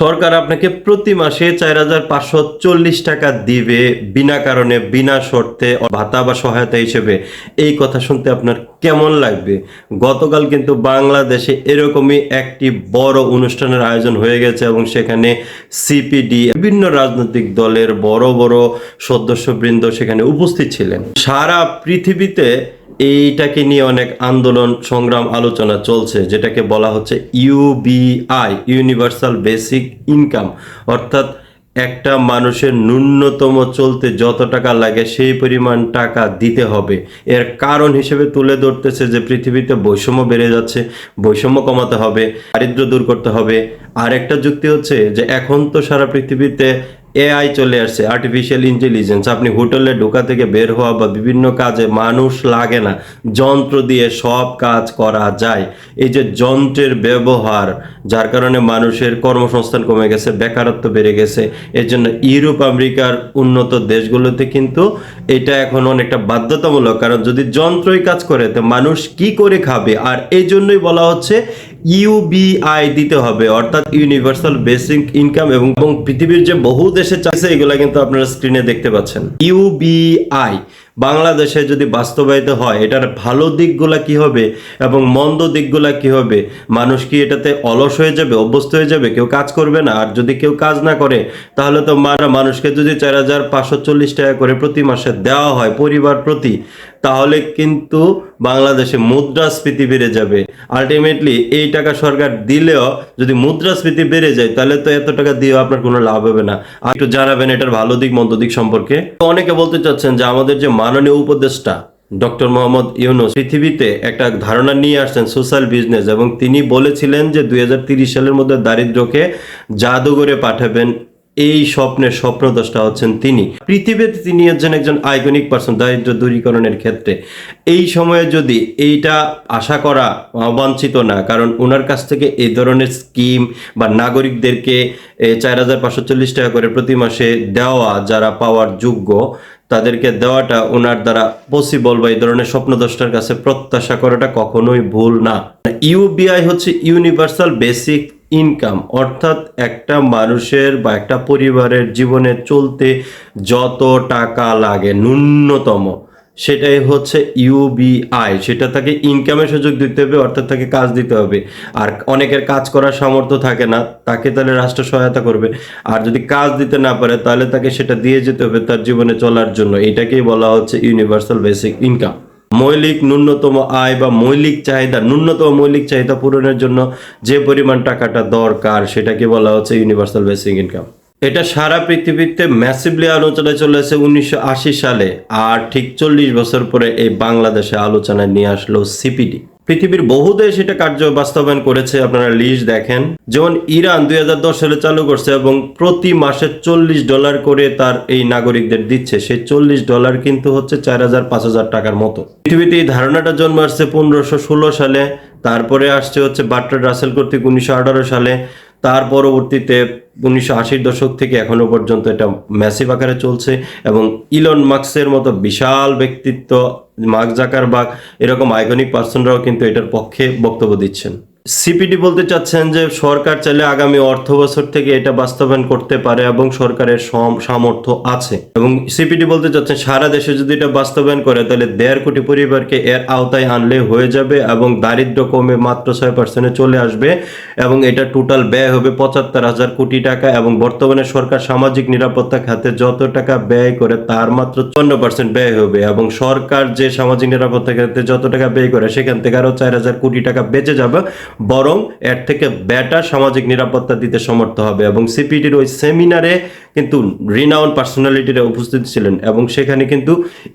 সরকার আপনাকে প্রতি মাসে চার হাজার পাঁচশো চল্লিশ টাকা দিবে বিনা কারণে, বিনা শর্তে, ভাতা বা সহায়তা হিসেবে। এই কথা শুনতে আপনার কেমন লাগবে? গতকাল কিন্তু বাংলাদেশে এরকমই একটি বড় অনুষ্ঠানের আয়োজন হয়ে গেছে এবং সেখানে সিপিডি বিভিন্ন রাজনৈতিক দলের বড় বড় সদস্যবৃন্দ সেখানে উপস্থিত ছিলেন। সারা পৃথিবীতে এইটাকে নিয়ে অনেক আন্দোলন, সংগ্রাম, আলোচনা চলছে, যেটাকে বলা হচ্ছে ইউবিআই ইউনিভার্সাল বেসিক ইনকাম অর্থাৎ একটা মানুষের ন্যূনতম চলতে যত টাকা লাগে, সেই পরিমাণ টাকা দিতে হবে। এর কারণ হিসেবে তুলে ধরতেছে যে পৃথিবীতে বৈষম্য বেড়ে যাচ্ছে, বৈষম্য কমাতে হবে দারিদ্র দূর করতে হবে। আর একটা যুক্তি হচ্ছে যে এখন তো সারা পৃথিবীতে এআই চলে আসছে আর্টিফিশিয়াল ইন্টেলিজেন্স আপনি হোটেলে ঢোকা থেকে বের হওয়া বা বিভিন্ন কাজে মানুষ লাগে না, যন্ত্র দিয়ে সব কাজ করা যায়। এই যে যন্ত্রের ব্যবহার, যার কারণে মানুষের কর্মসংস্থান কমে গেছে, বেকারত্ব বেড়ে গেছে, এর জন্য ইউরোপ, আমেরিকার উন্নত দেশগুলোতে কিন্তু এটা এখন অনেকটা বাধ্যতামূলক। কারণ যদি যন্ত্রই কাজ করে, তো মানুষ কি করে খাবে? আর এই জন্যই বলা হচ্ছে ইউবিআই দিতে হবে, অর্থাৎ ইউনিভার্সাল বেসিক ইনকাম এবং পৃথিবীর যে বহু দেশে চাইছে, এগুলা কিন্তু আপনারা স্ক্রিনে দেখতে পাচ্ছেন। ইউবিআই, বাংলাদেশে যদি বাস্তবায়িত হয়, এটার ভালো দিকগুলা কি হবে এবং মন্দ দিকগুলা কি হবে? মানুষ কি এটাতে অলস হয়ে যাবে, অভ্যস্ত হয়ে যাবে? কেউ কাজ করবে না, আর যদি কেউ কাজ না করে, তাহলে তো মানুষকে যদি চার হাজার পাঁচশো চল্লিশ টাকা করে প্রতি মাসে দেওয়া হয় পরিবার প্রতি তাহলে কিন্তু বাংলাদেশে মুদ্রাস্ফীতি বেড়ে যাবে। আলটিমেটলি এই টাকা সরকার দিলেও যদি মুদ্রাস্ফীতি বেড়ে যায়, তাহলে তো এত টাকা দিয়েও আপনার কোনো লাভ হবে না। আর একটু জানাবেন এটার ভালো দিক, মন্দ দিক সম্পর্কে। অনেকে বলতে চাচ্ছেন যে আমাদের যে মাননীয় উপদেষ্টা, ডক্টর মোহাম্মদ ইউনুস, পৃথিবীতে একটা ধারণা নিয়ে আসছেন সোশ্যাল বিজনেস এবং তিনি বলেছিলেন যে দুই সালের মধ্যে দারিদ্র্যকে জাদুঘরে পাঠাবেন এই স্বপ্নের স্বপ্নদ্রষ্টা হচ্ছেন তিনি। পৃথিবীতে তিনি হচ্ছেন একজন আইকনিক পার্সন দারিদ্র দূরীকরণের ক্ষেত্রে। এই সময়ে যদি এইটা আশা করা অবাঞ্ছিত না, কারণ ওনার কাছ থেকে এই ধরনের স্কিম বা নাগরিকদেরকে চার হাজার পাঁচশো চল্লিশ টাকা করে প্রতি মাসে দেওয়া যারা পাওয়ার যোগ্য, তাদেরকে দেওয়াটা ওনার দ্বারা পসিবল বা এই ধরনের স্বপ্নদ্রষ্টার কাছে প্রত্যাশা করাটা কখনোই ভুল না। ইউবিআই হচ্ছে ইউনিভার্সাল বেসিক ইনকাম অর্থাৎ একটা মানুষের বা একটা পরিবারের জীবনে চলতে যত টাকা লাগে ন্যূনতম, সেটাই হচ্ছে ইউবিআই সেটা তাকে ইনকামের সুযোগ দিতে হবে, অর্থাৎ তাকে কাজ দিতে হবে। আর অনেকের কাজ করার সামর্থ্য থাকে না, তাকে তাহলে রাষ্ট্র সহায়তা করবে। আর যদি কাজ দিতে না পারে, তাহলে তাকে সেটা দিয়ে যেতে হবে তার জীবনে চলার জন্য। এটাকেই বলা হচ্ছে ইউনিভার্সাল বেসিক ইনকাম মৌলিক ন্যূনতম আয় বা মৌলিক চাহিদা, ন্যূনতম মৌলিক চাহিদা পূরণের জন্য যে পরিমাণ টাকাটা দরকার, সেটাকে বলা হচ্ছে ইউনিভার্সাল বেসিক ইনকাম এটা সারা পৃথিবীতে ম্যাসিভলি আলোচনায় চলে আসে উনিশশো সালে, আর ঠিক চল্লিশ বছর পরে এই বাংলাদেশে আলোচনায় নিয়ে আসলো সিপিডি পৃথিবীর বহু দেশ এটা কার্য বাস্তবায়ন করেছে, আপনারা লিস্ট দেখেন। যেমন ইরান দুই হাজার দশ সালে চালু করছে এবং প্রতি মাসে চল্লিশ ডলার করে তার এই নাগরিকদের দিচ্ছে। সেই চল্লিশ ডলার কিন্তু হচ্ছে চার হাজার, পাঁচ হাজার টাকার মতো। পৃথিবীতে এই ধারণাটা জন্ম আসছে পনেরোশো ষোলো সালে, তারপরে আসছে হচ্ছে বাট্টার রাসেল কর্তৃক উনিশশো আঠারো সালে। তার পরবর্তীতে উনিশশো আশির দশক থেকে এখনও পর্যন্ত এটা ম্যাসিভ আকারে চলছে এবং ইলন মার্কসের মতো বিশাল ব্যক্তিত্ব, মার্ক জাকারবাগ এরকম আইকনিক পার্সনরাও কিন্তু এটার পক্ষে বক্তব্য দিচ্ছেন। সিপিডি বলতে চাচ্ছেন যে সরকার চাইলে আগামী অর্থ বছর থেকে এটা বাস্তবায়ন করতে পারে এবং সরকারের সামর্থ্য আছে। এবং সিপিডি বলতে চাচ্ছেন, সারা দেশে যদি এটা বাস্তবায়ন করে, তাহলে দেড় কোটি পরিবারকে এর আওতায় আনলে হয়ে যাবে এবং দারিদ্র কমে মাত্র ছয় পার্সেন্টে চলে আসবে এবং এটা টোটাল ব্যয় হবে পঁচাত্তর হাজার কোটি টাকা এবং বর্তমানে সরকার সামাজিক নিরাপত্তা খাতে যত টাকা ব্যয় করে, তার মাত্র চুয়ান্ন পার্সেন্ট ব্যয় হবে এবং সরকার যে সামাজিক নিরাপত্তা খাতে যত টাকা ব্যয় করে, সেখান থেকে আরও চার হাজার কোটি টাকা বেঁচে যাবে। বরং এর থেকে বেটার সামাজিক নিরাপত্তা দিতে সমর্থ হবে এবং সিপিটির ওই সেমিনারে কিন্তু রিনাউন পার্সোনালিটিরা উপস্থিত ছিলেন এবং সেখানে কিন্তু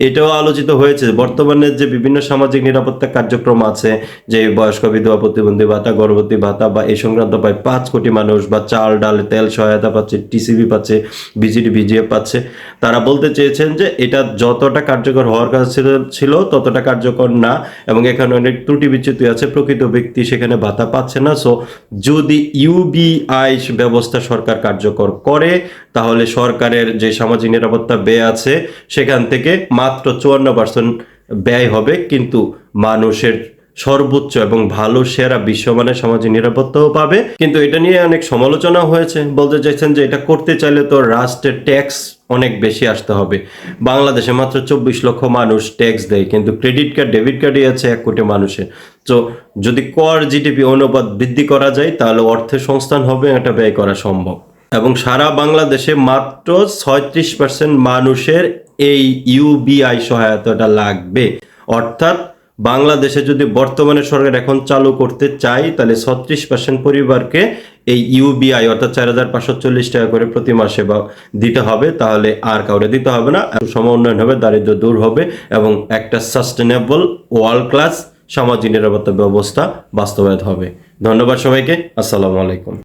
এটাও আলোচিত হয়েছে বর্তমানে যে বিভিন্ন সামাজিক নিরাপত্তা কার্যক্রম আছে, যে বয়স্ক বিধবা প্রতিবন্ধী, ভাতা গর্ভবতী, ভাতা বা এই সংক্রান্ত প্রায় পাঁচ কোটি মানুষ বা চাল, ডাল, তেল সহায়তা পাচ্ছে, টিসিবি পাচ্ছে, বিজিডি, বিজিএফ পাচ্ছে, তারা বলতে চেয়েছেন যে এটা যতটা কার্যকর হওয়ার কাছে ছিল ততটা কার্যকর না এবং এখানে অনেক ত্রুটি বিচ্যুতি আছে, প্রকৃত ব্যক্তি সেখানে ভাতা পাচ্ছে না। সো যদি ইউবিআই ব্যবস্থা সরকার কার্যকর করে তাহলে সরকারের যে সামাজিক নিরাপত্তা ব্যয় আছে, সেখান থেকে মাত্র চুয়ান্ন পার্সেন্ট ব্যয় হবে। কিন্তু মানুষের সর্বোচ্চ এবং ভালো, সেরা বিশ্বমানের সামাজিক নিরাপত্তাও পাবে। কিন্তু এটা নিয়ে অনেক সমালোচনা হয়েছে। বলতে চাইছেন যে এটা করতে চাইলে তো রাষ্ট্রের ট্যাক্স অনেক বেশি আসতে হবে। বাংলাদেশে মাত্র চব্বিশ লক্ষ মানুষ ট্যাক্স দেয়, কিন্তু ক্রেডিট কার্ড, ডেবিট কার্ডই আছে এক কোটি মানুষের। তো যদি কর, জিডিপি অনুপাত বৃদ্ধি করা যায়, তাহলে অর্থের সংস্থান হবে, এটা ব্যয় করা সম্ভব। এবং সারা বাংলাদেশে মাত্র ছয়ত্রিশ পার্সেন্ট মানুষের এই ইউবিআই সহায়তাটা লাগবে। অর্থাৎ বাংলাদেশে যদি বর্তমানে সরকার এখন চালু করতে চাই তাহলে ছত্রিশ পার্সেন্ট পরিবারকে এই ইউবিআই অর্থাৎ চার হাজার পাঁচশো চল্লিশ টাকা করে প্রতি মাসে বা দিতে হবে, তাহলে আর কাউরে দিতে হবে না। সম উন্নয়ন হবে দারিদ্র দূর হবে এবং একটা সাস্টেনেবল ওয়ার্ল্ড ক্লাস সামাজিক নিরাপত্তা ব্যবস্থা বাস্তবায়িত হবে। ধন্যবাদ সবাইকে। আসসালামু আলাইকুম।